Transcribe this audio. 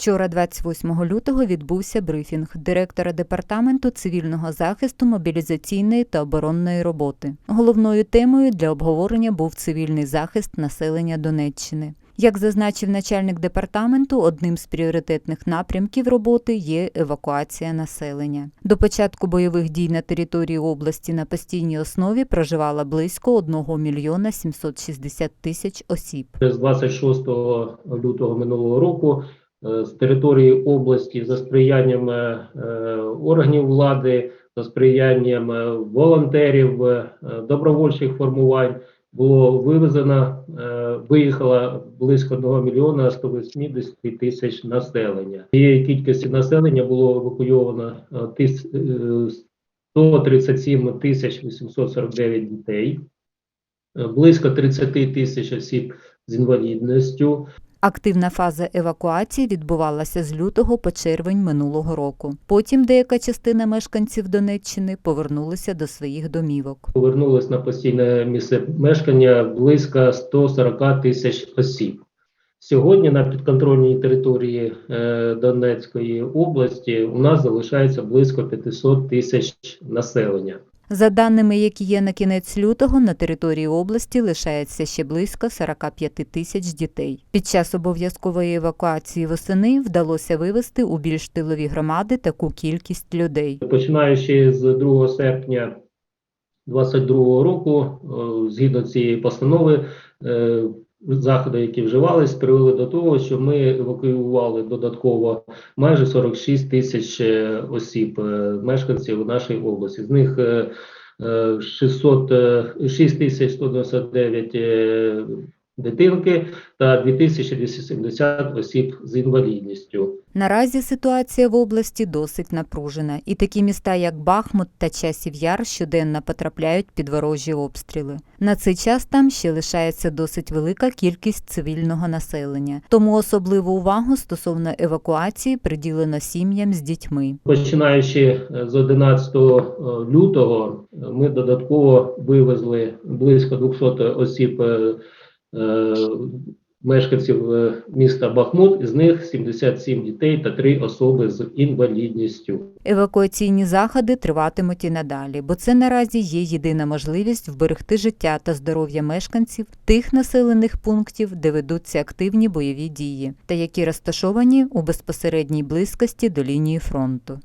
Вчора, 28 лютого, відбувся брифінг директора департаменту цивільного захисту, мобілізаційної та оборонної роботи. Головною темою для обговорення був цивільний захист населення Донеччини. Як зазначив начальник департаменту, одним з пріоритетних напрямків роботи є евакуація населення. До початку бойових дій на території області на постійній основі проживало близько 1 мільйона 760 тисяч осіб. з 26 лютого минулого року з території області за сприянням е, е, органів влади, за сприянням е, волонтерів, е, добровольчих формувань. Було вивезено, е, виїхало близько 1 мільйона 180 тисяч населення. Цієї кількості населення було евакуйовано е, тис- е, 137 тисяч 849 дітей, е, близько 30 тисяч осіб з інвалідністю, Активна фаза евакуації відбувалася з лютого по червень минулого року. Потім деяка частина мешканців Донеччини повернулися до своїх домівок. повернулось на постійне місце мешкання близько 140 тисяч осіб. Сьогодні на підконтрольній території е, Донецької області у нас залишається близько 500 тисяч населення. За даними, які є на кінець лютого, на території області лишається ще близько 45 тисяч дітей. Під час обов'язкової евакуації восени вдалося вивезти у більш тилові громади таку кількість людей. Починаючи з 2 серпня 2022 року, е, згідно цієї постанови, е, заходи, які вживались, привели до того, що ми евакуювали додатково майже 46 тисяч е, осіб, мешканців нашої області. З них е, е, 600, е, 6 тисяч 199 е, дитинки та 2270 осіб з інвалідністю. Наразі ситуація в області досить напружена, і такі міста, як Бахмут та Часів Яр, щоденно потрапляють під ворожі обстріли. На цей час там ще лишається досить велика кількість цивільного населення, тому особливу увагу стосовно евакуації приділено сім'ям з дітьми. Починаючи е, з 11 лютого, е, ми додатково вивезли близько 200 осіб е, е, мешканців е, міста Бахмут, із них 77 дітей та 3 особи з інвалідністю. Евакуаційні заходи триватимуть і надалі, бо це наразі є єдина можливість вберегти життя та здоров'я мешканців тих населених пунктів, де ведуться активні бойові дії, та які розташовані у безпосередній близькості до лінії фронту.